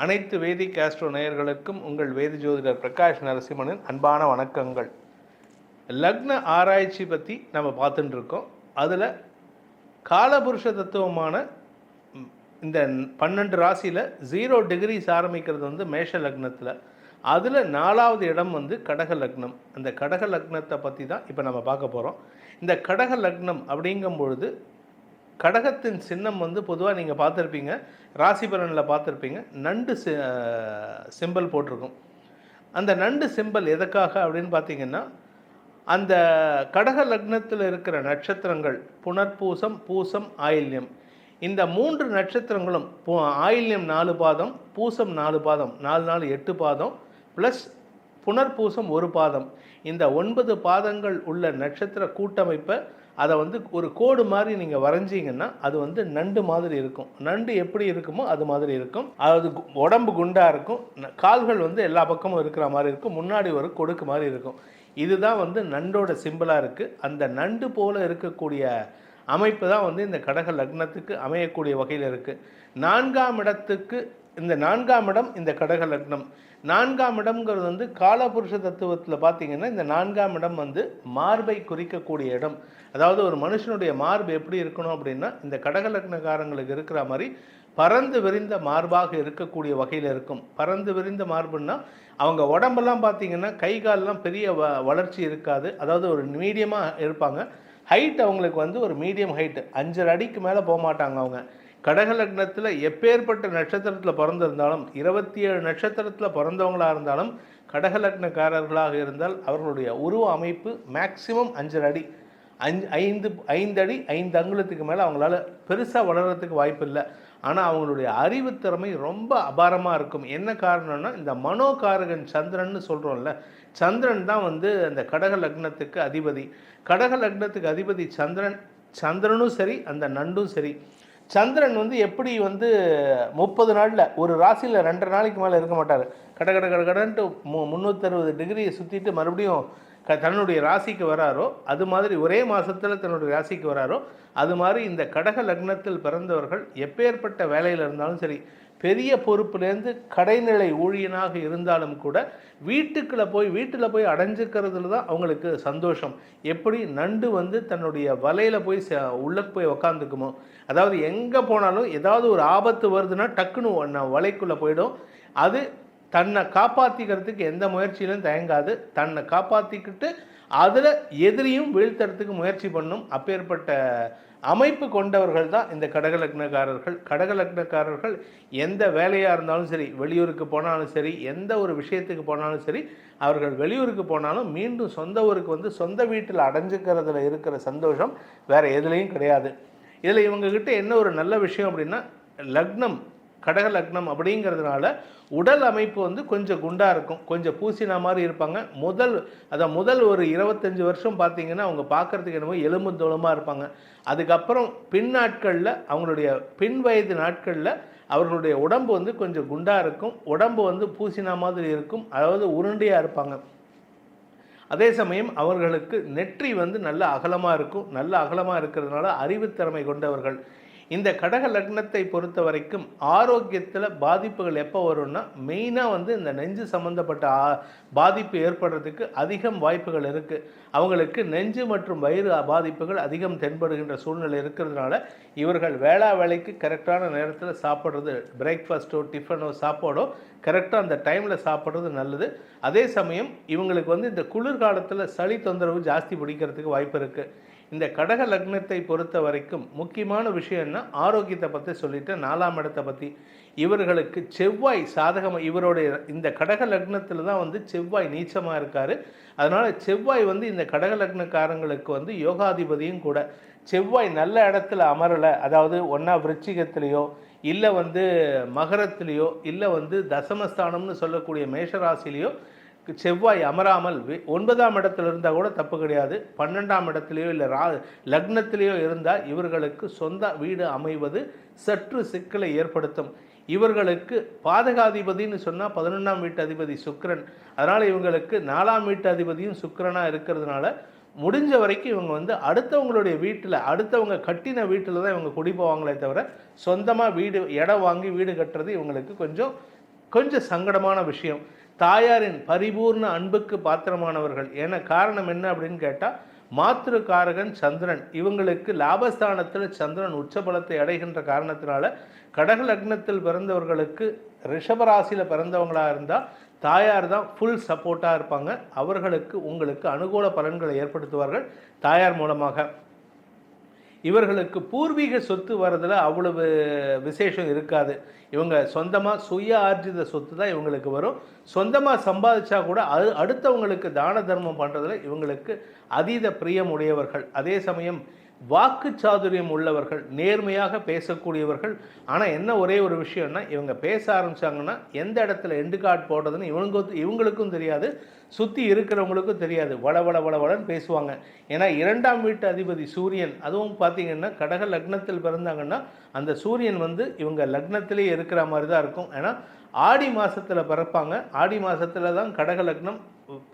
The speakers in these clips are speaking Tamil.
அனைத்து வேதி கேஸ்ட்ரோ நேயர்களுக்கும் உங்கள் வேதி ஜோதிடர் பிரகாஷ் நரசிம்மனின் அன்பான வணக்கங்கள். லக்ன ஆராய்ச்சி பற்றி நம்ம பார்த்துட்டு இருக்கோம் அதில் காலபுருஷ தத்துவமான இந்த பன்னெண்டு ராசியில் ஜீரோ டிகிரிஸ் ஆரம்பிக்கிறது வந்து மேஷ லக்னத்தில். அதில் நாலாவது இடம் வந்து கடக லக்னம். அந்த கடக லக்னத்தை பற்றி தான் இப்போ நம்ம பார்க்க போகிறோம் இந்த கடக லக்னம் அப்படிங்கும் பொழுது கடகத்தின் சின்னம் வந்து பொதுவாக நீங்கள் பார்த்துருப்பீங்க. ராசி பலனில் பார்த்துருப்பீங்க. நண்டு சிம்பல் போட்டிருக்கும். அந்த நண்டு சிம்பல் எதுக்காக அப்படின்னு பார்த்தீங்கன்னா அந்த கடக லக்னத்தில் இருக்கிற நட்சத்திரங்கள் புனர்பூசம் பூசம் ஆயில்யம். இந்த மூன்று நட்சத்திரங்களும் ஆயில்யம் நாலு பாதம் பூசம் நாலு பாதம் நாலு நாலு எட்டு பாதம் ப்ளஸ் புனர்பூசம் ஒரு பாதம். இந்த ஒன்பது பாதங்கள் உள்ள நட்சத்திர கூட்டமைப்பை அதை வந்து ஒரு கோடு மாதிரி நீங்கள் வரைஞ்சிங்கன்னா அது வந்து நண்டு மாதிரி இருக்கும். நண்டு எப்படி இருக்குமோ அது மாதிரி இருக்கும். அது கு- உடம்பு குண்டாக இருக்கும். கால்கள் வந்து எல்லா பக்கமும் இருக்கிற மாதிரி இருக்கும். முன்னாடி ஒரு கொடுக்கு மாதிரி இருக்கும். இதுதான் வந்து நண்டோட சிம்பிளாக இருக்குது அந்த நண்டு போல் இருக்கக்கூடிய அமைப்பு தான் வந்து இந்த கடக லக்னத்துக்கு அமையக்கூடிய வகையில் இருக்குது நான்காம் இடத்துக்கு இந்த நான்காம் இடம் இந்த கடக லக்னம். நான்காம் இடம்ங்கிறது வந்து காலபுருஷ தத்துவத்தில் பார்த்தீங்கன்னா இந்த நான்காம் இடம் வந்து மார்பை குறிக்கக்கூடிய இடம். அதாவது ஒரு மனுஷனுடைய மார்பு எப்படி இருக்கணும் அப்படின்னா இந்த கடகலக்னக்காரங்களுக்கு இருக்கிற மாதிரி பறந்து விரிந்த மார்பாக இருக்கக்கூடிய வகையில் இருக்கும். பறந்து விரிந்த மார்புன்னா அவங்க உடம்பெல்லாம் பார்த்தீங்கன்னா கை கால்லாம் பெரிய வ வளர்ச்சி இருக்காது. அதாவது ஒரு மீடியமாக இருப்பாங்க. ஹைட் அவங்களுக்கு வந்து ஒரு மீடியம் ஹைட் அஞ்சரை அடிக்கு மேலே போக மாட்டாங்க அவங்க. கடக லக்னத்தில் எப்பேற்பட்ட நட்சத்திரத்தில் பிறந்திருந்தாலும் இருபத்தி ஏழு நட்சத்திரத்தில் பிறந்தவங்களாக இருந்தாலும் கடக லக்னக்காரர்களாக இருந்தால் அவர்களுடைய உருவ அமைப்பு மேக்சிமம் அஞ்சரை அடி. அஞ்சு ஐந்து ஐந்து அடி ஐந்து அங்குலத்துக்கு மேலே அவங்களால பெருசாக வளர்கிறதுக்கு வாய்ப்பு இல்லை. ஆனால் அவங்களுடைய அறிவுத்திறமை ரொம்ப அபாரமாக இருக்கும். என்ன காரணம்னா இந்த மனோகாரகன் சந்திரன்னு சொல்கிறோம்ல சந்திரன் தான் வந்து அந்த கடக லக்னத்துக்கு அதிபதி. கடக லக்னத்துக்கு அதிபதி சந்திரன் சந்திரனும் சரி அந்த நண்டும் சரி. சந்திரன் வந்து எப்படி வந்து முப்பது நாளில் ஒரு ராசியில் ரெண்டரை நாளைக்கு மேலே இருக்க மாட்டார். கட கட கட கடன்ட்டு மு முந்நூற்றறுபது டிகிரியை சுற்றிட்டு மறுபடியும் தன்னுடைய ராசிக்கு வராரோ அது மாதிரி ஒரே மாதத்தில் தன்னுடைய ராசிக்கு வராரோ அது மாதிரி இந்த கடக லக்னத்தில் பிறந்தவர்கள் எப்பேற்பட்ட வேலையில் இருந்தாலும் சரி பெரிய பொறுப்புலேருந்து கடைநிலை ஊழியனாக இருந்தாலும் கூட வீட்டுக்குள்ளே போய் வீட்டில் போய் அடைஞ்சிக்கிறதுல தான் அவங்களுக்கு சந்தோஷம். எப்படி நண்டு வந்து தன்னுடைய வலையில் போய் ச உள்ளே போய் உக்காந்துக்குமோ? அதாவது எங்கே போனாலும் ஏதாவது ஒரு ஆபத்து வருதுன்னா டக்குன்னு வலைக்குள்ளே போயிடும். அது தன்னை காப்பாற்றிக்கிறதுக்கு எந்த முயற்சியிலும் தயங்காது. தன்னை காப்பாற்றிக்கிட்டு அதில் எதிரியும் வீழ்த்துறதுக்கு முயற்சி பண்ணும். அப்பேற்பட்ட அமைப்பு கொண்டவர்கள் தான் இந்த கடகலக்னக்காரர்கள். கடகலக்னக்காரர்கள் எந்த வேலையாக இருந்தாலும் சரி வெளியூருக்கு போனாலும் சரி எந்த ஒரு விஷயத்துக்கு போனாலும் சரி அவர்கள் வெளியூருக்கு போனாலும் மீண்டும் சொந்த ஊருக்கு வந்து சொந்த வீட்டில் அடைஞ்சுக்கிறதுல இருக்கிற சந்தோஷம் வேறு எதுலேயும் கிடையாது. இதில் இவங்கக்கிட்ட என்ன ஒரு நல்ல விஷயம் அப்படின்னா லக்னம். கடக லக்னம் அப்படிங்கிறதுனால உடல் அமைப்பு வந்து கொஞ்சம் குண்டாக இருக்கும். கொஞ்சம் பூசினா மாதிரி இருப்பாங்க. முதல் அதான் முதல் ஒரு இருபத்தஞ்சி வருஷம் பார்த்தீங்கன்னா அவங்க பார்க்கறதுக்கு என்னமோ எலும்பு தோளமாக இருப்பாங்க. அதுக்கப்புறம் பின் நாட்களில் அவங்களுடைய பின் வயது நாட்களில் அவர்களுடைய உடம்பு வந்து கொஞ்சம் குண்டாக இருக்கும். உடம்பு வந்து பூசினா மாதிரி இருக்கும். அதாவது உருண்டையாக இருப்பாங்க. அதே சமயம் அவர்களுக்கு நெற்றி வந்து நல்ல அகலமாக இருக்கும். நல்ல அகலமாக இருக்கிறதுனால அறிவுத்திறமை கொண்டவர்கள். இந்த கடக லக்னத்தை பொறுத்த வரைக்கும் ஆரோக்கியத்தில் பாதிப்புகள் எப்போ வரும்னா மெயினாக வந்து இந்த நெஞ்சு சம்மந்தப்பட்ட பாதிப்பு ஏற்படுறதுக்கு அதிகம் வாய்ப்புகள் இருக்குது அவங்களுக்கு நெஞ்சு மற்றும் வயிறு பாதிப்புகள் அதிகம் தென்படுகின்ற சூழ்நிலை இருக்கிறதுனால இவர்கள் வேளா வேலைக்கு கரெக்டான நேரத்தில் சாப்பிட்றது பிரேக்ஃபாஸ்ட்டோ டிஃபனோ சாப்பாடோ கரெக்டாக அந்த டைமில் சாப்பிட்றது நல்லது. அதே சமயம் இவங்களுக்கு வந்து இந்த குளிர்காலத்தில் சளி தொந்தரவு ஜாஸ்தி பிடிக்கிறதுக்கு வாய்ப்பு இருக்குது இந்த கடக லக்னத்தை பொறுத்த வரைக்கும் முக்கியமான விஷயம்னா ஆரோக்கியத்தை பற்றி சொல்லிட்டு நாலாம் இடத்தை பற்றி இவர்களுக்கு செவ்வாய் சாதகமாக இவருடைய இந்த கடக லக்னத்தில் தான் வந்து செவ்வாய் நீச்சமாக இருக்கார். அதனால் செவ்வாய் வந்து இந்த கடக லக்னக்காரங்களுக்கு வந்து யோகாதிபதியும் கூட. செவ்வாய் நல்ல இடத்துல அமரலை அதாவது ஒன்றா விருச்சிகத்திலேயோ இல்லை வந்து மகரத்திலேயோ இல்லை வந்து தசமஸ்தானம்னு சொல்லக்கூடிய மேஷராசிலேயோ செவ்வாய் அமராமல் ஒன்பதாம் இடத்துல இருந்தால் கூட தப்பு கிடையாது. பன்னெண்டாம் இடத்துலையோ இல்லை ரா லக்னத்திலேயோ இருந்தால் இவர்களுக்கு சொந்த வீடு அமைவது சற்று சிக்கலை ஏற்படுத்தும். இவர்களுக்கு பாதகாதிபதின்னு சொன்னால் பதினொன்றாம் வீட்டு அதிபதி சுக்கரன். அதனால் இவங்களுக்கு நாலாம் வீட்டு அதிபதியும் சுக்கரனாக இருக்கிறதுனால முடிஞ்ச வரைக்கும் இவங்க வந்து அடுத்தவங்களுடைய வீட்டில் அடுத்தவங்க கட்டின வீட்டில் தான் இவங்க குடி போவாங்களே தவிர சொந்தமாக வீடு இடம் வாங்கி வீடு கட்டுறது இவங்களுக்கு கொஞ்சம் கொஞ்சம் சங்கடமான விஷயம். தாயாரின் பரிபூர்ண அன்புக்கு பாத்திரமானவர்கள். ஏன்னா காரணம் என்ன அப்படின்னு கேட்டால் மாத்திருக்காரகன் சந்திரன். இவங்களுக்கு லாபஸ்தானத்தில் சந்திரன் உச்சபலத்தை அடைகின்ற காரணத்தினால கடக லக்னத்தில் பிறந்தவர்களுக்கு ரிஷபராசியில் பிறந்தவங்களாக இருந்தால் தாயார் தான் ஃபுல் சப்போர்ட்டாக இருப்பாங்க. அவர்களுக்கு உங்களுக்கு அனுகூல பலன்களை ஏற்படுத்துவார்கள் தாயார் மூலமாக. இவர்களுக்கு பூர்வீக சொத்து வரதில் அவ்வளவு விசேஷம் இருக்காது. இவங்க சொந்தமாக சுய ஆர்ஜித சொத்து தான் இவங்களுக்கு வரும். சொந்தமாக சம்பாதிச்சா கூட அது அடுத்தவங்களுக்கு தான தர்மம் பண்ணுறதுல இவங்களுக்கு அதீத பிரியம் உடையவர்கள். அதே சமயம் வாக்கு சாதுரியம் உள்ளவர்கள் நேர்மையாக பேசக்கூடியவர்கள். ஆனால் என்ன ஒரே ஒரு விஷயம்னா இவங்க பேச ஆரம்பித்தாங்கன்னா எந்த இடத்துல எண்டு கார்டு போடுறதுன்னு இவங்க இவங்களுக்கும் தெரியாது. சுற்றி இருக்கிறவங்களுக்கும் தெரியாது. வள வள வளன்னு பேசுவாங்க. ஏன்னா இரண்டாம் வீட்டு அதிபதி சூரியன் அதுவும் பார்த்தீங்கன்னா கடக லக்னத்தில் பிறந்தாங்கன்னா அந்த சூரியன் வந்து இவங்க லக்னத்திலே இருக்கிற மாதிரி தான் இருக்கும். ஏன்னா ஆடி மாதத்தில் பிறப்பாங்க. ஆடி மாதத்தில் தான் கடக லக்னம்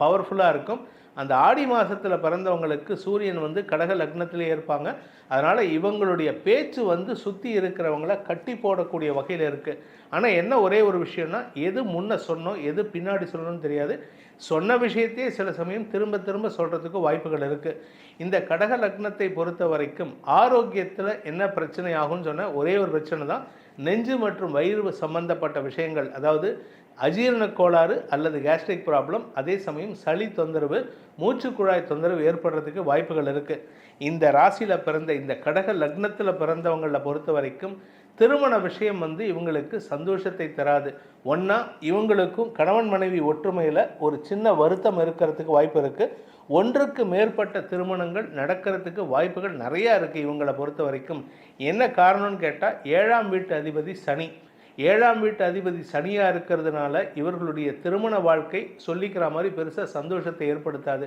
பவர்ஃபுல்லாக இருக்கும். அந்த ஆடி மாதத்தில் பிறந்தவங்களுக்கு சூரியன் வந்து கடக லக்னத்திலே இருப்பாங்க. அதனால் இவங்களுடைய பேச்சு வந்து சுற்றி இருக்கிறவங்கள கட்டி போடக்கூடிய வகையில் இருக்குது ஆனால் என்ன ஒரே ஒரு விஷயம்னா எது முன்ன சொன்னோம் எது பின்னாடி சொல்லணும்னு தெரியாது. சொன்ன விஷயத்தையே சில சமயம் திரும்ப திரும்ப சொல்கிறதுக்கு வாய்ப்புகள் இருக்குது இந்த கடக லக்னத்தை பொறுத்த வரைக்கும் ஆரோக்கியத்தில் என்ன பிரச்சனை ஆகும்னு சொன்னால் ஒரே ஒரு பிரச்சனை தான். நெஞ்சு மற்றும் வயிறு சம்பந்தப்பட்ட விஷயங்கள். அதாவது அஜீரண கோளாறு அல்லது கேஸ்ட்ரிக் ப்ராப்ளம் அதே சமயம் சளி தொந்தரவு மூச்சுக்குழாய் தொந்தரவு ஏற்படுறதுக்கு வாய்ப்புகள் இருக்குது இந்த ராசியில் பிறந்த இந்த கடக லக்னத்தில் பிறந்தவங்களை பொறுத்த வரைக்கும் திருமண விஷயம் வந்து இவங்களுக்கு சந்தோஷத்தை தராது. ஒன்றா இவங்களுக்கும் கணவன் மனைவி ஒற்றுமையில் ஒரு சின்ன வருத்தம் இருக்கிறதுக்கு வாய்ப்பு இருக்குது ஒன்றுக்கு மேற்பட்ட திருமணங்கள் நடக்கிறதுக்கு வாய்ப்புகள் நிறையா இருக்குது இவங்களை பொறுத்த வரைக்கும். என்ன காரணம்னு கேட்டால் ஏழாம் வீட்டு அதிபதி சனி. ஏழாம் வீட்டு அதிபதி சனியாக இருக்கிறதுனால இவர்களுடைய திருமண வாழ்க்கை சொல்லிக்கிற மாதிரி பெருசாக சந்தோஷத்தை ஏற்படுத்தாது.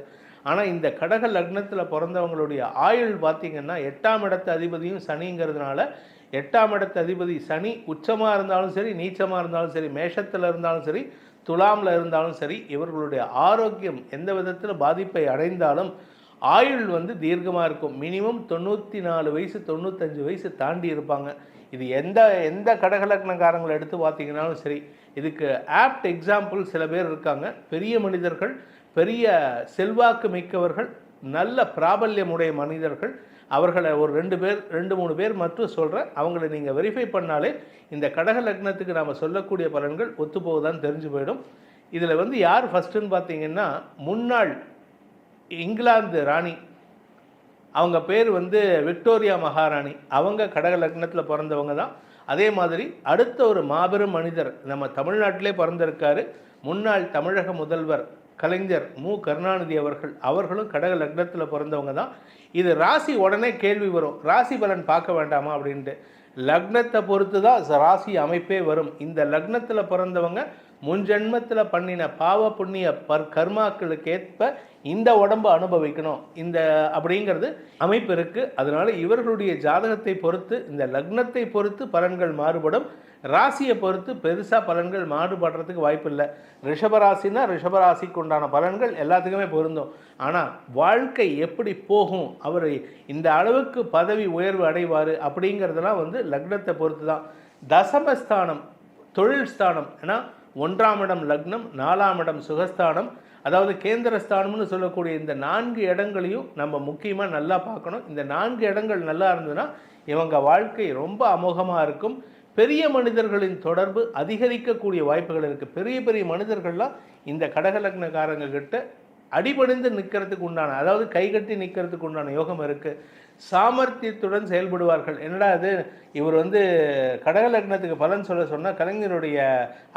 ஆனால் இந்த கடக லக்னத்தில் பிறந்தவங்களுடைய ஆயுள் பார்த்திங்கன்னா எட்டாம் இடத்து அதிபதியும் சனிங்கிறதுனால எட்டாம் இடத்து அதிபதி சனி உச்சமாக இருந்தாலும் சரி நீச்சமாக இருந்தாலும் சரி மேஷத்தில் இருந்தாலும் சரி துலாமில் இருந்தாலும் சரி இவர்களுடைய ஆரோக்கியம் எந்த விதத்தில் பாதிப்பை அடைந்தாலும் ஆயுள் வந்து தீர்க்கமாக இருக்கும். மினிமம் தொண்ணூற்றி நாலு வயசு தொண்ணூத்தஞ்சு வயசு தாண்டி இருப்பாங்க. இது எந்த எந்த கடகலக்னக்காரங்களை எடுத்து பார்த்தீங்கன்னாலும் சரி இதுக்கு ஆப்ட் எக்ஸாம்பிள் சில பேர் இருக்காங்க. பெரிய மனிதர்கள் பெரிய செல்வாக்கு மிக்கவர்கள் நல்ல பிராபல்யமுடைய மனிதர்கள். அவர்களை ஒரு ரெண்டு பேர் ரெண்டு மூணு பேர் மட்டும் சொல்கிறேன் அவங்கள நீங்கள் வெரிஃபை பண்ணாலே இந்த கடக லக்னத்துக்கு நாம் சொல்லக்கூடிய பலன்கள் ஒத்துப்போகுதான்னு தெரிஞ்சு போயிடும். இதில் வந்து யார் ஃபஸ்ட்டுன்னு பார்த்தீங்கன்னா முன்னாள் இங்கிலாந்து ராணி அவங்க பேர் வந்து விக்டோரியா மகாராணி. அவங்க கடக லக்னத்தில் பிறந்தவங்க தான். அதே மாதிரி அடுத்த ஒரு மாபெரும் மனிதர் நம்ம தமிழ்நாட்டிலே பிறந்திருக்காரு. முன்னாள் தமிழக முதல்வர் கலைஞர் மு. கருணாநிதி அவர்கள் அவர்களும் கடக லக்னத்தில் பிறந்தவங்க தான். இது ராசி உடனே கேள்வி வரும். ராசி பலன் பார்க்க வேண்டாமா அப்படின்ட்டு. லக்னத்தை பொறுத்து தான் ராசி அமைப்பே வரும். இந்த லக்னத்தில் பிறந்தவங்க முன்ஜென்மத்தில் பண்ணின பாவ புண்ணிய பர் கர்மாக்களுக்கு ஏற்ப இந்த உடம்பு அனுபவிக்கணும். இந்த அப்படிங்கிறது அமைப்பு இருக்குது அதனால இவர்களுடைய ஜாதகத்தை பொறுத்து இந்த லக்னத்தை பொறுத்து பலன்கள் மாறுபடும். ராசியை பொறுத்து பெருசாக பலன்கள் மாறுபடுறதுக்கு வாய்ப்பு இல்லை. ரிஷபராசினா ரிஷபராசிக்கு உண்டான பலன்கள் எல்லாத்துக்குமே பொருந்தும். ஆனால் வாழ்க்கை எப்படி போகும் அவர் இந்த அளவுக்கு பதவி உயர்வு அடைவார் அப்படிங்கிறதெல்லாம் வந்து லக்னத்தை பொறுத்து தான் தசமஸ்தானம் தொழில் ஸ்தானம் ஏன்னா ஒன்றாம் இடம் லக்னம் நாலாம் இடம் சுகஸ்தானம். அதாவது கேந்திரஸ்தானம்னு சொல்லக்கூடிய இந்த நான்கு இடங்களையும் நம்ம முக்கியமாக நல்லா பார்க்கணும். இந்த நான்கு இடங்கள் நல்லா இருந்ததுன்னா இவங்க வாழ்க்கை ரொம்ப அமோகமாக இருக்கும். பெரிய மனிதர்களின் தொடர்பு அதிகரிக்கக்கூடிய வாய்ப்புகள் இருக்குது பெரிய பெரிய மனிதர்கள்லாம் இந்த கடகலக்னக்காரங்க கிட்ட அடிபணிந்து நிற்கிறதுக்கு உண்டான அதாவது கைகட்டி நிற்கிறதுக்கு உண்டான யோகம் இருக்குது சாமர்த்தியத்துடன் செயல்படுவார்கள். என்னடா அது இவர் வந்து கடக லக்னத்துக்கு பலன் சொல்ல சொன்னால் கலைஞருடைய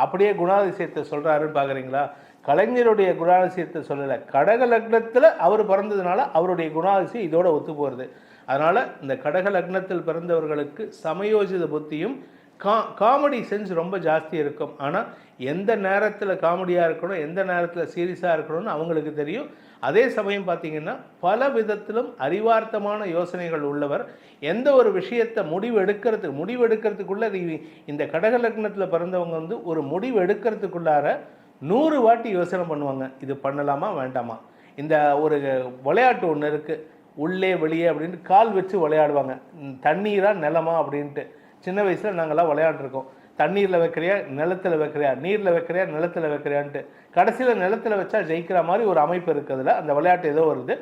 அப்படியே குணாதிசயத்தை சொல்கிறாருன்னு பார்க்குறீங்களா கலைஞருடைய குணாதிசயத்தை சொல்லலை. கடக லக்னத்தில் அவர் பிறந்ததுனால அவருடைய குணாதிசயம் இதோட ஒத்து போகிறது அதனால் இந்த கடக லக்னத்தில் பிறந்தவர்களுக்கு சமயோஜித புத்தியும் கா காமெடி சென்ஸ் ரொம்ப ஜாஸ்தி இருக்கும். ஆனால் எந்த நேரத்தில் காமெடியாக இருக்கணும் எந்த நேரத்தில் சீரியஸாக இருக்கணும்னு அவங்களுக்கு தெரியும். அதே சமயம் பார்த்தீங்கன்னா பல விதத்திலும் அறிவார்த்தமான யோசனைகள் உள்ளவர். எந்த ஒரு விஷயத்தை முடிவு எடுக்கிறதுக்கு முடிவு எடுக்கிறதுக்குள்ளே இது- இந்த கடக லக்னத்தில் பிறந்தவங்க வந்து ஒரு முடிவு எடுக்கிறதுக்குள்ளார நூறு வாட்டி யோசனை பண்ணுவாங்க. இது பண்ணலாமா வேண்டாமா? இந்த ஒரு விளையாட்டு ஒன்று இருக்குது உள்ளே வெளியே அப்படின்ட்டு கால் வச்சு விளையாடுவாங்க. தண்ணீராக தண்ணீரா நிலமா அப்படின்ட்டு. சின்ன வயசில் நாங்கள்லாம் விளையாண்டுருக்கோம். தண்ணீரில் வைக்கிறியா நிலத்தில் வைக்கிறியா நீரில் வைக்கிறியா நிலத்தில் வைக்கிறியான்ட்டு. கடைசியில் நிலத்தில் வச்சா ஜெயிக்கிற மாதிரி ஒரு அமைப்பு இருக்கிறதுல அந்த விளையாட்டு ஏதோ வருது.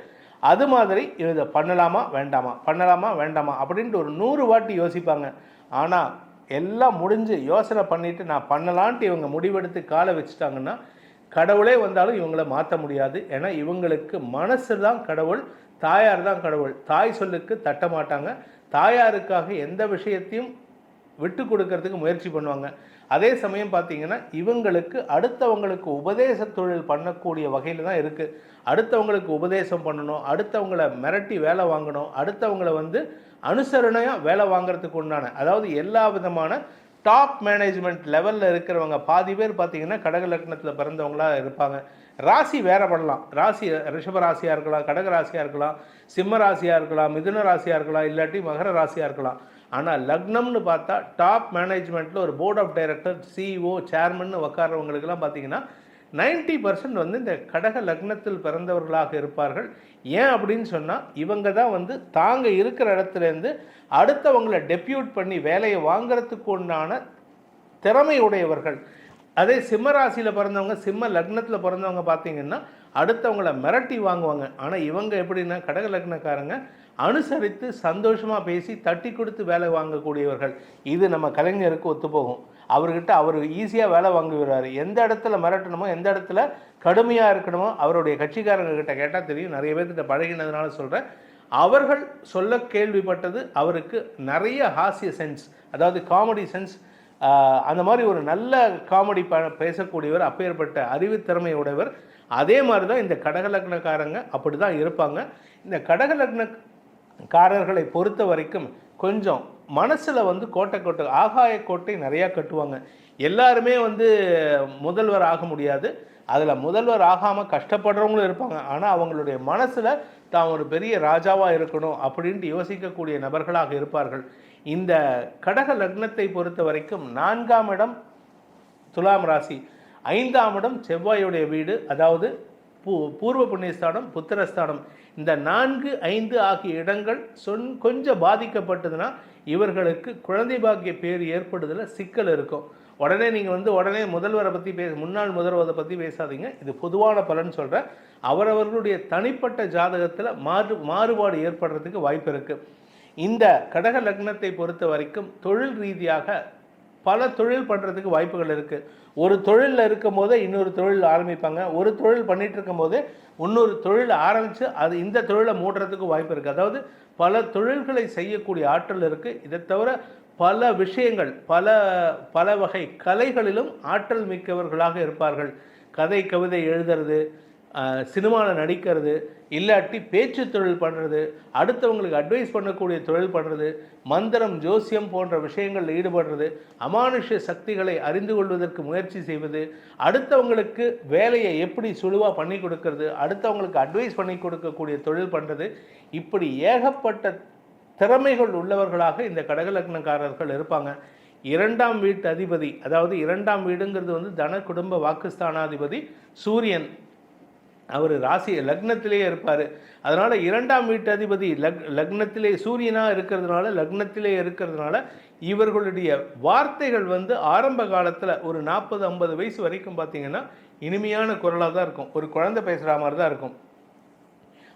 அது மாதிரி இதை பண்ணலாமா வேண்டாமா? பண்ணலாமா வேண்டாமா? அப்படின்ட்டு ஒரு நூறு வாட்டி யோசிப்பாங்க. ஆனால் எல்லாம் முடிஞ்சு யோசனை பண்ணிவிட்டு நான் பண்ணலான்ட்டு இவங்க முடிவெடுத்து காலை வச்சுட்டாங்கன்னா கடவுளே வந்தாலும் இவங்களை மாற்ற முடியாது. ஏன்னா இவங்களுக்கு மனசு தான் கடவுள் தாயார் தான் கடவுள். தாய் சொல்லுக்கு தட்ட மாட்டாங்க. தாயாருக்காக எந்த விஷயத்தையும் விட்டு கொடுக்கறதுக்கு முயற்சி பண்ணுவாங்க. அதே சமயம் பார்த்தீங்கன்னா இவங்களுக்கு அடுத்தவங்களுக்கு உபதேச தொழில் பண்ணக்கூடிய வகையில் தான் இருக்குது அடுத்தவங்களுக்கு உபதேசம் பண்ணணும் அடுத்தவங்கள மிரட்டி வேலை வாங்கணும் அடுத்தவங்கள வந்து அனுசரணையாக வேலை வாங்குறதுக்கு உண்டான அதாவது எல்லா விதமான டாப் மேனேஜ்மெண்ட் லெவலில் இருக்கிறவங்க பாதி பேர் பார்த்தீங்கன்னா கடக லக்னத்தில் பிறந்தவங்களாக இருப்பாங்க. ராசி வேற பண்ணலாம் ராசி ரிஷப ராசியாக இருக்கலாம் கடக ராசியாக இருக்கலாம் சிம்ம ராசியாக இருக்கலாம் மிதுன ராசியாக இருக்கலாம் இல்லாட்டி மகர ராசியாக இருக்கலாம். ஆனால் லக்னம்னு பார்த்தா டாப் மேனேஜ்மெண்ட்டில் ஒரு board of director CEO chairman உட்கார்றவங்களுக்கெல்லாம் பார்த்தீங்கன்னா 90% பர்சன்ட் வந்து இந்த கடக லக்னத்தில் பிறந்தவர்களாக இருப்பார்கள். ஏன் அப்படின்னு சொன்னால் இவங்க தான் வந்து தாங்க இருக்கிற இடத்துலேருந்து அடுத்தவங்களை டெப்யூட் பண்ணி வேலையை வாங்குறதுக்கு உண்டான திறமையுடையவர்கள். அதே சிம்ம ராசியில் பிறந்தவங்க சிம்ம லக்னத்தில் பிறந்தவங்க பார்த்தீங்கன்னா அடுத்தவங்கள மிரட்டி வாங்குவாங்க. ஆனால் இவங்க எப்படின்னா கடக லக்னக்காரங்க அனுசரித்து சந்தோஷமாக பேசி தட்டி கொடுத்து வேலை வாங்கக்கூடியவர்கள். இது நம்ம கலைஞருக்கு ஒத்துப்போகும். அவர்கிட்ட அவர் ஈஸியாக வேலை வாங்குகிறார். எந்த இடத்துல மிரட்டணுமோ எந்த இடத்துல கடுமையாக இருக்கணுமோ அவருடைய கட்சிக்காரங்க கிட்ட கேட்டால் தெரியும். நிறைய பேர்த்திட்ட பழகினதுனால சொல்கிறேன் அவர்கள் சொல்ல கேள்விப்பட்டது அவருக்கு நிறைய ஹாஸ்ய சென்ஸ் அதாவது காமெடி சென்ஸ் அந்த மாதிரி ஒரு நல்ல காமெடி ப பேசக்கூடியவர் அப்பேற்பட்ட அறிவுத்திறமை உடையவர். அதே மாதிரி தான் இந்த கடகலக்னக்காரங்க அப்படி தான் இருப்பாங்க. இந்த காரர்களை பொறுத்த வரைக்கும் கொஞ்சம் மனசில் வந்து கோட்டை கோட்டை ஆகாய கோட்டை நிறையா கட்டுவாங்க. எல்லாருமே வந்து முதல்வர் ஆக முடியாது. அதில் முதல்வர் ஆகாமல் கஷ்டப்படுறவங்களும் இருப்பாங்க. ஆனால் அவங்களுடைய மனசில் தான் ஒரு பெரிய ராஜாவாக இருக்கணும் அப்படின்ட்டு யோசிக்கக்கூடிய நபர்களாக இருப்பார்கள். இந்த கடக லக்னத்தை பொறுத்த வரைக்கும் நான்காம் இடம் துலாம் ராசி. ஐந்தாம் இடம் செவ்வாயுடைய வீடு. அதாவது பூ பூர்வ புண்ணியஸ்தானம் புத்திரஸ்தானம். இந்த நான்கு ஐந்து ஆகிய இடங்கள் சொன் கொஞ்சம் பாதிக்கப்பட்டதுன்னா இவர்களுக்கு குழந்தை பாக்கிய பேர் ஏற்படுதலில் சிக்கல் இருக்கும். உடனே நீங்கள் வந்து உடனே முதல்வரை பற்றி பேச முன்னாள் முதல்வரை பற்றி பேசாதீங்க. இது பொதுவான பலன் சொல்கிறேன் அவரவர்களுடைய தனிப்பட்ட ஜாதகத்தில் மாறு மாறுபாடு ஏற்படுறதுக்கு வாய்ப்பு இருக்குது இந்த கடக லக்னத்தை பொறுத்த வரைக்கும் தொழில் ரீதியாக பல தொழில் பண்ணுறதுக்கு வாய்ப்புகள் இருக்குது ஒரு தொழிலில் இருக்கும் போதே இன்னொரு தொழில் ஆரம்பிப்பாங்க. ஒரு தொழில் பண்ணிகிட்டு இருக்கும் போதே இன்னொரு தொழில் ஆரம்பித்து அது இந்த தொழிலை மூடுறதுக்கு வாய்ப்பு இருக்குது அதாவது பல தொழில்களை செய்யக்கூடிய ஆற்றல் இருக்குது இதை தவிர பல விஷயங்கள் பல பல வகை கலைகளிலும் ஆற்றல் மிக்கவர்களாக இருப்பார்கள். கதை கவிதை எழுதுறது சினிமாவில் நடிக்கிறது இல்லாட்டி பேச்சு தொழில் பண்ணுறது அடுத்தவங்களுக்கு அட்வைஸ் பண்ணக்கூடிய தொழில் பண்ணுறது மந்திரம் ஜோசியம் போன்ற விஷயங்களில் ஈடுபடுறது அமானுஷ்ய சக்திகளை அறிந்து கொள்வதற்கு முயற்சி செய்வது அடுத்தவங்களுக்கு வேலையை எப்படி சுழுவாக பண்ணி கொடுக்கறது அடுத்தவங்களுக்கு அட்வைஸ் பண்ணி கொடுக்கக்கூடிய தொழில் பண்ணுறது இப்படி ஏகப்பட்ட திறமைகள் உள்ளவர்களாக இந்த கடகலக்னக்காரர்கள் இருப்பாங்க. இரண்டாம் வீட்டு அதிபதி அதாவது இரண்டாம் வீடுங்கிறது வந்து தன குடும்ப வாக்குஸ்தானாதிபதி சூரியன். அவர் ராசி லக்னத்திலேயே இருப்பார். அதனால் இரண்டாம் வீட்டு அதிபதி லக் லக்னத்திலே சூரியனாக இருக்கிறதுனால லக்னத்திலே இருக்கிறதுனால இவர்களுடைய வார்த்தைகள் வந்து ஆரம்ப காலத்தில் ஒரு நாற்பது ஐம்பது வயசு வரைக்கும் பார்த்தீங்கன்னா இனிமையான குரலாக தான் இருக்கும். ஒரு குழந்தை பேசுகிற மாதிரி தான் இருக்கும்.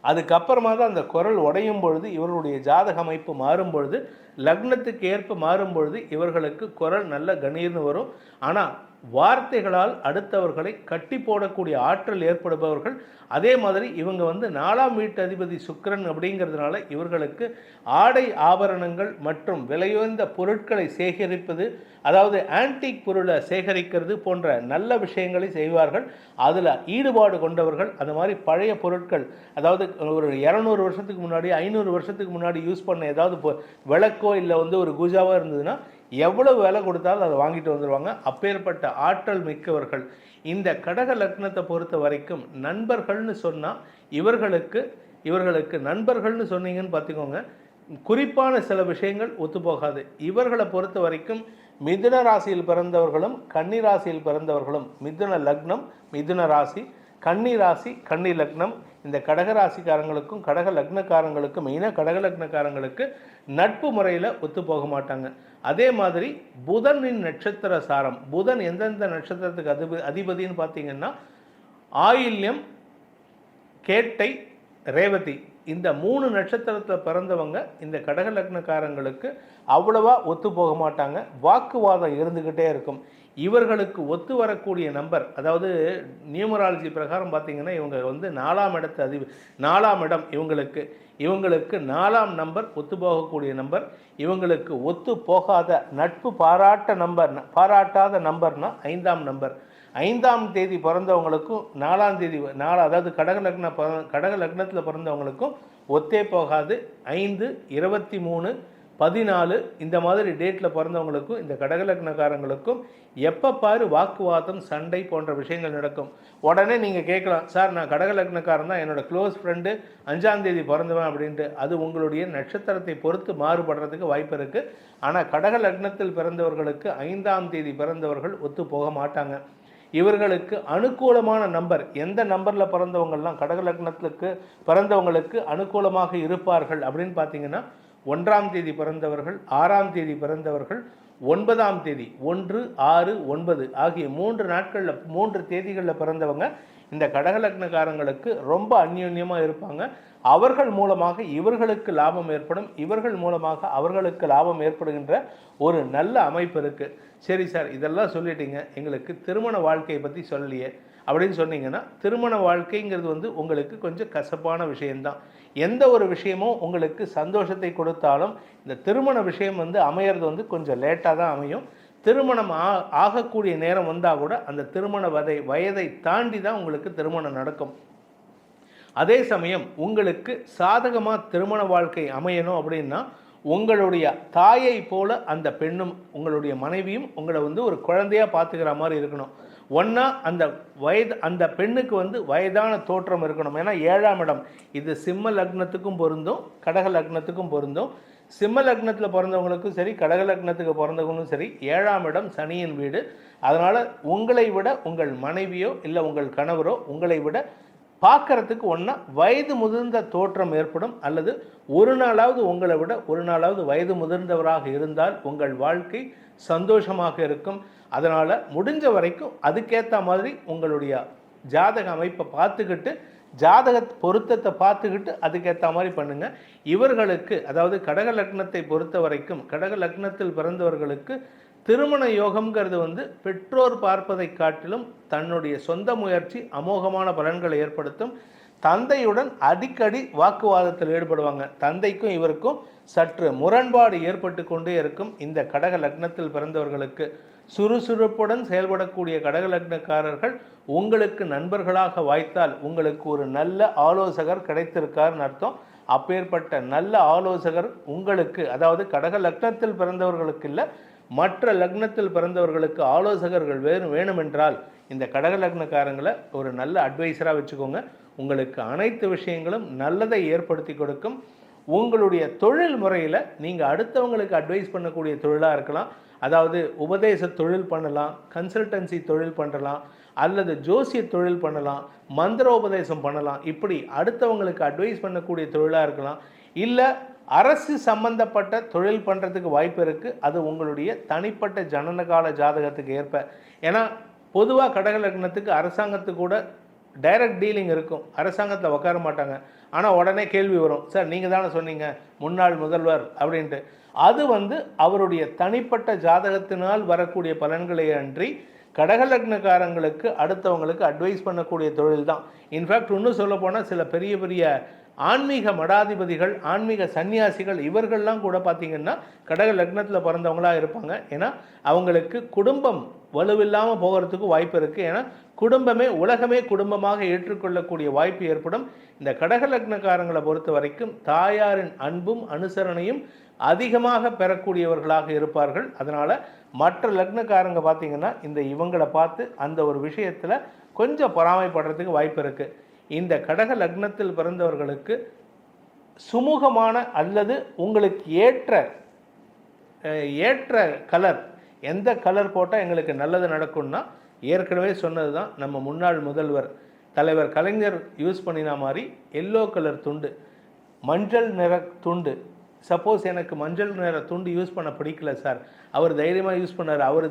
அதுக்கப்புறமா தான் அந்த குரல் உடையும் பொழுது இவர்களுடைய ஜாதக அமைப்பு மாறும் பொழுது லக்னத்துக்கு ஏற்ப மாறும் பொழுது இவர்களுக்கு குரல் நல்ல கணீர்னு வரும். ஆனால் வார்த்தைகளால் அடுத்தவர்களை கட்டி போடக்கூடிய ஆற்றல் ஏற்படுபவர்கள். அதே மாதிரி இவங்க வந்து நாலாம் வீட்டு அதிபதி சுக்கரன் அப்படிங்கிறதுனால இவர்களுக்கு ஆடை ஆபரணங்கள் மற்றும் விலையுயர்ந்த பொருட்களை சேகரிப்பது அதாவது ஆன்டிக் பொருளை சேகரிக்கிறது போன்ற நல்ல விஷயங்களை செய்வார்கள். அதில் ஈடுபாடு கொண்டவர்கள் அந்த மாதிரி பழைய பொருட்கள் அதாவது ஒரு இரநூறு வருஷத்துக்கு முன்னாடி ஐநூறு வருஷத்துக்கு முன்னாடி யூஸ் பண்ண ஏதாவது விளக்கோ இல்லை வந்து ஒரு குஜாவோ இருந்ததுன்னா எவ்வளவு விலை கொடுத்தாலும் அதை வாங்கிட்டு வந்துடுவாங்க அப்பேற்பட்ட ஆற்றல் மிக்கவர்கள். இந்த கடக லக்னத்தை பொறுத்த வரைக்கும் நண்பர்கள்னு சொன்னால் இவர்களுக்கு இவர்களுக்கு நண்பர்கள்னு சொன்னீங்கன்னு பார்த்துக்கோங்க. குறிப்பான சில விஷயங்கள் ஒத்துப்போகாது இவர்களை பொறுத்த வரைக்கும் மிதுன ராசியில் பிறந்தவர்களும் கன்னி ராசியில் பிறந்தவர்களும் மிதுன லக்னம் மிதுன ராசி கன்னி ராசி கன்னி லக்னம் இந்த கடக ராசிக்காரங்களுக்கும் கடக லக்னக்காரங்களுக்கும் மெயினாக கடக லக்னக்காரங்களுக்கு நட்பு முறையில் ஒத்து போக மாட்டாங்க. அதே மாதிரி புதனின் நட்சத்திர சாரம் புதன் எந்தெந்த நட்சத்திரத்துக்கு அதிப அதிபதின்னு பார்த்தீங்கன்னா ஆயில்யம் கேட்டை ரேவதி இந்த மூணு நட்சத்திரத்தில் பிறந்தவங்க இந்த கடக லக்னக்காரங்களுக்கு அவ்வளவா ஒத்து போக மாட்டாங்க. வாக்குவாதம் இருந்துக்கிட்டே இருக்கும். இவர்களுக்கு ஒத்து வரக்கூடிய நம்பர் அதாவது நியூமராலஜி பிரகாரம் பார்த்திங்கன்னா இவங்க வந்து நாலாம் இடத்து அதி நாலாம் இடம் இவங்களுக்கு இவங்களுக்கு நாலாம் நம்பர் ஒத்து போகக்கூடிய நம்பர் இவங்களுக்கு ஒத்து போகாத நட்பு பாராட்ட நம்பர் பாராட்டாத நம்பர்னா ஐந்தாம் நம்பர். ஐந்தாம் தேதி பிறந்தவங்களுக்கும் நாலாம் தேதி நாலு அதாவது கடக லக்ன பிற- கடக லக்னத்தில் பிறந்தவங்களுக்கும் ஒத்தே போகாது. ஐந்து இருபத்தி மூணு பதினாலு இந்த மாதிரி டேட்டில் பிறந்தவங்களுக்கும் இந்த கடகலக்னக்காரங்களுக்கும் எப்போ பாரு வாக்குவாதம் சண்டை போன்ற விஷயங்கள் நடக்கும். உடனே நீங்கள் கேட்கலாம் சார் நான் கடகலக்னக்காரன் தான் என்னோடய க்ளோஸ் ஃப்ரெண்டு அஞ்சாம் தேதி பிறந்தவன் அப்படின்ட்டு. அது உங்களுடைய நட்சத்திரத்தை பொறுத்து மாறுபடுறதுக்கு வாய்ப்பு இருக்குது ஆனால் கடக லக்னத்தில் பிறந்தவர்களுக்கு ஐந்தாம் தேதி பிறந்தவர்கள் ஒத்து போக மாட்டாங்க. இவர்களுக்கு அனுகூலமான நம்பர் எந்த நம்பரில் பிறந்தவங்கள்லாம் கடக லக்னத்துக்கு பிறந்தவங்களுக்கு அனுகூலமாக இருப்பார்கள் அப்படின்னு பார்த்தீங்கன்னா ஒன்றாம் தேதி பிறந்தவர்கள் ஆறாம் தேதி பிறந்தவர்கள் ஒன்பதாம் தேதி ஒன்று ஆறு ஒன்பது ஆகிய மூன்று நாட்களில் மூன்று தேதிகளில் பிறந்தவங்க இந்த கடகலக்னக்காரங்களுக்கு ரொம்ப அந்யோன்யமாக இருப்பாங்க. அவர்கள் மூலமாக இவர்களுக்கு லாபம் ஏற்படும் இவர்கள் மூலமாக அவர்களுக்கு லாபம் ஏற்படுகின்ற ஒரு நல்ல அமைப்பு இருக்குது சரி சார் இதெல்லாம் சொல்லிட்டீங்க எங்களுக்கு திருமண வாழ்க்கையை பற்றி சொல்லலையே அப்படின்னு சொன்னீங்கன்னா திருமண வாழ்க்கைங்கிறது வந்து உங்களுக்கு கொஞ்சம் கசப்பான விஷயம்தான். எந்த ஒரு விஷயமும் உங்களுக்கு சந்தோஷத்தை கொடுத்தாலும் இந்த திருமண விஷயம் வந்து அமையிறது வந்து கொஞ்சம் லேட்டாக தான் அமையும். திருமணம் ஆ ஆகக்கூடிய நேரம் வந்தால் கூட அந்த திருமண வதை வயதை தாண்டி தான் உங்களுக்கு திருமணம் நடக்கும். அதே சமயம் உங்களுக்கு சாதகமாக திருமண வாழ்க்கை அமையணும் அப்படின்னா உங்களுடைய தாயை போல அந்த பெண்ணும் உங்களுடைய மனைவியும் உங்களை வந்து ஒரு குழந்தையாக பார்த்துக்கிற மாதிரி இருக்கணும். ஒன்றா அந்த வயது அந்த பெண்ணுக்கு வந்து வயதான தோற்றம் இருக்கணும். ஏன்னா ஏழாம் இடம். இது சிம்ம லக்னத்துக்கும் பொருந்தும் கடக லக்னத்துக்கும் பொருந்தும். சிம்ம லக்னத்தில் பிறந்தவங்களுக்கும் சரி கடக லக்னத்துக்கு பிறந்தவங்களும் சரி ஏழாம் இடம் சனியின் வீடு. அதனால் உங்களை விட உங்கள் மனைவியோ இல்லை உங்கள் கணவரோ உங்களை விட பார்க்கறதுக்கு ஒன்றா வயது முதிர்ந்த தோற்றம் ஏற்படும் அல்லது ஒரு நாளாவது உங்களை விட ஒரு நாளாவது வயது முதிர்ந்தவராக இருந்தால் உங்கள் வாழ்க்கை சந்தோஷமாக இருக்கும். அதனால் முடிஞ்ச வரைக்கும் அதுக்கேற்ற மாதிரி உங்களுடைய ஜாதக அமைப்பை பார்த்துக்கிட்டு ஜாதக பொருத்தத்தை பார்த்துக்கிட்டு அதுக்கேற்ற மாதிரி பண்ணுங்கள் இவர்களுக்கு அதாவது கடக லக்னத்தை பொறுத்த வரைக்கும் கடக லக்னத்தில் பிறந்தவர்களுக்கு திருமண யோகம்ங்கிறது வந்து பெற்றோர் பார்ப்பதை காட்டிலும் தன்னுடைய சொந்த முயற்சி அமோகமான பலன்களை ஏற்படுத்தும். தந்தையுடன் அடிக்கடி வாக்குவாதத்தில் ஈடுபடுவாங்க. தந்தைக்கும் இவருக்கும் சற்று முரண்பாடு ஏற்பட்டு கொண்டே இருக்கும் இந்த கடக லக்னத்தில் பிறந்தவர்களுக்கு. சுறுசுறுப்புடன் செயல்படக்கூடிய கடக லக்னக்காரர்கள் உங்களுக்கு நண்பர்களாக வாய்த்தால் உங்களுக்கு ஒரு நல்ல ஆலோசகர் கிடைத்திருக்காருன்னு அர்த்தம். அப்பேற்பட்ட நல்ல ஆலோசகர் உங்களுக்கு அதாவது கடக லக்னத்தில் பிறந்தவர்களுக்கு இல்லை மற்ற லக்னத்தில் பிறந்தவர்களுக்கு ஆலோசகர்கள் வேணும் வேணுமென்றால் இந்த கடக லக்னக்காரங்களை ஒரு நல்ல அட்வைஸராக வச்சுக்கோங்க. உங்களுக்கு அனைத்து விஷயங்களும் நல்லதை ஏற்படுத்தி கொடுக்கும். உங்களுடைய தொழில் முறையில் நீங்கள் அடுத்தவங்களுக்கு அட்வைஸ் பண்ணக்கூடிய தொழிலாக இருக்கலாம். அதாவது உபதேச தொழில் பண்ணலாம் கன்சல்டன்சி தொழில் பண்ணலாம் அல்லது ஜோசிய தொழில் பண்ணலாம் மந்திர உபதேசம் பண்ணலாம். இப்படி அடுத்தவங்களுக்கு அட்வைஸ் பண்ணக்கூடிய தொழிலாக இருக்கலாம். இல்லை அரசு சம்பந்தப்பட்ட தொழில் பண்ணுறதுக்கு வாய்ப்பு இருக்குது அது உங்களுடைய தனிப்பட்ட ஜனனகால ஜாதகத்துக்கு ஏற்ப. ஏன்னா பொதுவாக கடக லக்னத்துக்கு அரசாங்கத்து கூட டைரக்ட் டீலிங் இருக்கும். அரசாங்கத்தில் உட்கார மாட்டாங்க. ஆனால் உடனே கேள்வி வரும். சார் நீங்கள் தானே சொன்னீங்க? முன்னாள் முதல்வர் அப்படின்ட்டு. அது வந்து அவருடைய தனிப்பட்ட ஜாதகத்தினால் வரக்கூடிய பலன்களை அன்றி கடக லக்னக்காரங்களுக்கு அடுத்தவங்களுக்கு அட்வைஸ் பண்ணக்கூடிய தொழில் தான். இன்ஃபேக்ட் இன்னும் சொல்ல போனால் சில பெரிய பெரிய ஆன்மீக மடாதிபதிகள் ஆன்மீக சன்னியாசிகள் இவர்கள்லாம் கூட பார்த்தீங்கன்னா கடக லக்னத்தில் பிறந்தவங்களா இருப்பாங்க. ஏன்னா அவங்களுக்கு குடும்பம் வலுவில்லாமல் போகிறதுக்கு வாய்ப்பு இருக்குது ஏன்னா குடும்பமே உலகமே குடும்பமாக ஏற்றுக்கொள்ளக்கூடிய வாய்ப்பு ஏற்படும். இந்த கடக லக்னக்காரங்களை பொறுத்த வரைக்கும் தாயாரின் அன்பும் அனுசரணையும் அதிகமாக பெறக்கூடியவர்களாக இருப்பார்கள். அதனால் மற்ற லக்னக்காரங்க பார்த்தீங்கன்னா இந்த இவங்களை பார்த்து அந்த ஒரு விஷயத்தில் கொஞ்சம் பொறாமைப்படுறதுக்கு வாய்ப்பு இருக்குது இந்த கடக லக்னத்தில் பிறந்தவர்களுக்கு சுமூகமான அல்லது உங்களுக்கு ஏற்ற ஏற்ற கலர் எந்த கலர் போட்டால் எங்களுக்கு நல்லது நடக்கும்னா ஏற்கனவே சொன்னது தான் நம்ம முன்னாள் முதல்வர். தலைவர் கலைஞர் யூஸ் பண்ணினா மாதிரி எல்லோ கலர் துண்டு மஞ்சள் நிற துண்டு. சப்போஸ் எனக்கு மஞ்சள் நிற துண்டு யூஸ் பண்ண பிடிக்கல சார். அவர் தைரியமாக யூஸ் பண்ணார். அவர்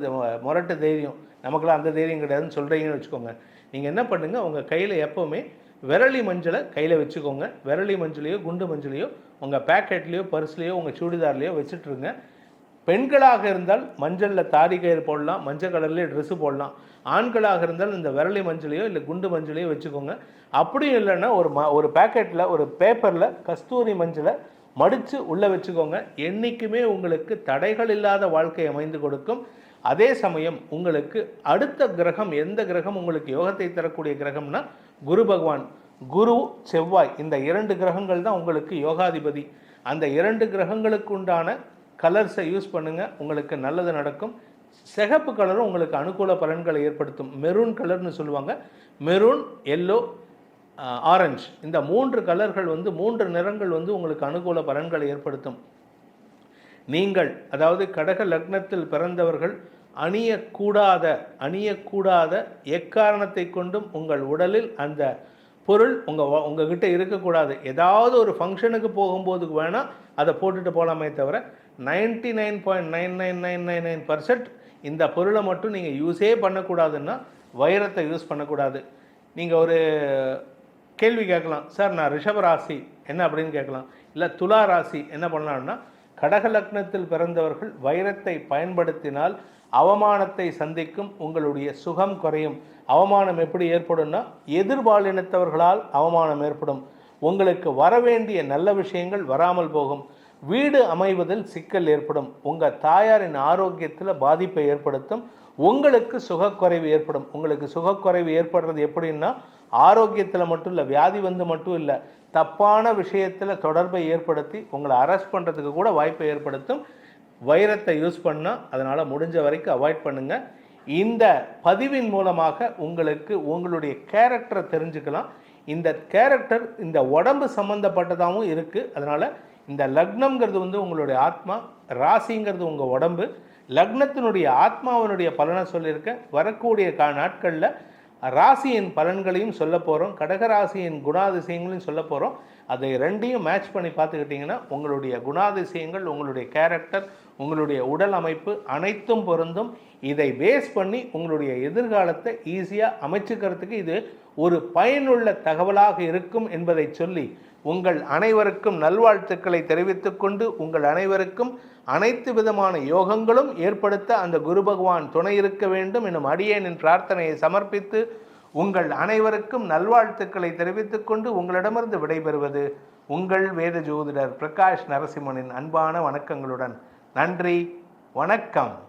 முரட்டு தைரியம். நமக்கெல்லாம் அந்த தைரியம் கிடையாதுன்னு சொல்கிறீங்கன்னு வச்சுக்கோங்க. நீங்கள் என்ன பண்ணுங்கள் உங்கள் கையில் எப்போவுமே விரலி மஞ்சளை கையில் வச்சுக்கோங்க. விரலி மஞ்சளையோ குண்டு மஞ்சளையோ உங்கள் பேக்கெட்லேயோ பர்ஸ்லேயோ உங்கள் சுடிதார்லேயோ வச்சுட்ருங்க. பெண்களாக இருந்தால் மஞ்சளில் தாரி கயிறு போடலாம் மஞ்சள் கலர்லேயே ட்ரெஸ்ஸு போடலாம். ஆண்களாக இருந்தால் இந்த விரலி மஞ்சளையோ இல்லை குண்டு மஞ்சளையோ வச்சுக்கோங்க. அப்படியும் இல்லைன்னா ஒரு ம ஒரு பேக்கெட்டில் ஒரு பேப்பரில் கஸ்தூரி மஞ்சளை மடித்து உள்ளே வச்சுக்கோங்க. என்றைக்குமே உங்களுக்கு தடைகள் இல்லாத வாழ்க்கை அமைந்து கொடுக்கும். அதே சமயம் உங்களுக்கு அடுத்த கிரகம் எந்த கிரகம் உங்களுக்கு யோகத்தை தரக்கூடிய கிரகம்னா குரு பகவான். குரு செவ்வாய் இந்த இரண்டு கிரகங்கள் தான் உங்களுக்கு யோகாதிபதி. அந்த இரண்டு கிரகங்களுக்கு உண்டான கலர்ஸை யூஸ் பண்ணுங்கள் உங்களுக்கு நல்லது நடக்கும். சிகப்பு கலரும் உங்களுக்கு அனுகூல பலன்களை ஏற்படுத்தும். மெரூன் கலர்னு சொல்லுவாங்க. மெரூன் எல்லோ ஆரஞ்சு இந்த மூன்று கலர்கள் வந்து மூன்று நிறங்கள் வந்து உங்களுக்கு அனுகூல பலன்களை ஏற்படுத்தும். நீங்கள் அதாவது கடக லக்னத்தில் பிறந்தவர்கள் அணியக்கூடாத அணியக்கூடாத எக்காரணத்தை கொண்டும் உங்கள் உடலில் அந்த பொருள் உங்கள் உங்ககிட்ட இருக்கக்கூடாது. ஏதாவது ஒரு ஃபங்க்ஷனுக்கு போகும்போது வேணால் அதை போட்டுட்டு போகலாமே தவிர ninety nine point nine nine nine nine nine percent இந்த பொருளை மட்டும் நீங்கள் யூஸே பண்ணக்கூடாதுன்னா வைரத்தை யூஸ் பண்ணக்கூடாது. நீங்கள் ஒரு கேள்வி கேட்கலாம் சார் நான் ரிஷப ராசி என்ன அப்படின்னு கேட்கலாம். இல்லை துலா ராசி என்ன பண்ணலாம்னா கடக லக்னத்தில் பிறந்தவர்கள் வைரத்தை பயன்படுத்தினால் அவமானத்தை சந்திக்கும் உங்களுடைய சுகம் குறையும். அவமானம் எப்படி ஏற்படும்னா எதிர்பாலினத்தவர்களால் அவமானம் ஏற்படும். உங்களுக்கு வரவேண்டிய நல்ல விஷயங்கள் வராமல் போகும். வீடு அமைவதில் சிக்கல் ஏற்படும். உங்கள் தாயாரின் ஆரோக்கியத்தில் பாதிப்பை ஏற்படுத்தும். உங்களுக்கு சுகக்குறைவு ஏற்படும். உங்களுக்கு சுகக்குறைவு ஏற்படுறது எப்படின்னா ஆரோக்கியத்தில் மட்டும் இல்லை வியாதி வந்து மட்டும் இல்லை தப்பான விஷயத்தில் தொடர்பை ஏற்படுத்தி உங்களை அரெஸ்ட் பண்ணுறதுக்கு கூட வாய்ப்பை ஏற்படுத்தும். வைரத்தை யூஸ் பண்ணால் அதனால் முடிஞ்ச வரைக்கும் அவாய்ட் பண்ணுங்கள் இந்த பதிவின் மூலமாக உங்களுக்கு உங்களுடைய கேரக்டரை தெரிஞ்சுக்கலாம். இந்த கேரக்டர் இந்த உடம்பு சம்மந்தப்பட்டதாகவும் இருக்குது அதனால் இந்த லக்னம்ங்கிறது வந்து உங்களுடைய ஆத்மா ராசிங்கிறது உங்கள் உடம்பு. லக்னத்தினுடைய ஆத்மாவனுடைய பலனை சொல்லியிருக்கேன். வரக்கூடிய கா நாட்களில் ராசியின் பலன்களையும் சொல்ல போகிறோம் கடகராசியின் குணாதிசயங்களையும் சொல்ல போகிறோம் அதை ரெண்டையும் மேட்ச் பண்ணி பார்த்துக்கிட்டிங்கன்னா உங்களுடைய குணாதிசயங்கள் உங்களுடைய கேரக்டர் உங்களுடைய உடல் அமைப்பு அனைத்தும் பொருந்தும். இதை பேஸ் பண்ணி உங்களுடைய எதிர்காலத்தை ஈஸியாக அமைச்சுக்கிறதுக்கு இது ஒரு பயனுள்ள தகவலாக இருக்கும் என்பதை சொல்லி உங்கள் அனைவருக்கும் நல்வாழ்த்துக்களை தெரிவித்துக்கொண்டு உங்கள் அனைவருக்கும் அனைத்து விதமான யோகங்களும் ஏற்படுத்த அந்த குரு பகவான் துணை இருக்க வேண்டும் எனும் அடியேனின் பிரார்த்தனையை சமர்ப்பித்து உங்கள் அனைவருக்கும் நல்வாழ்த்துக்களை தெரிவித்துக்கொண்டு உங்களிடமிருந்து விடைபெறுவது உங்கள் வேத ஜோதிடர் பிரகாஷ் நரசிம்மனின் அன்பான வணக்கங்களுடன். நன்றி வணக்கம்.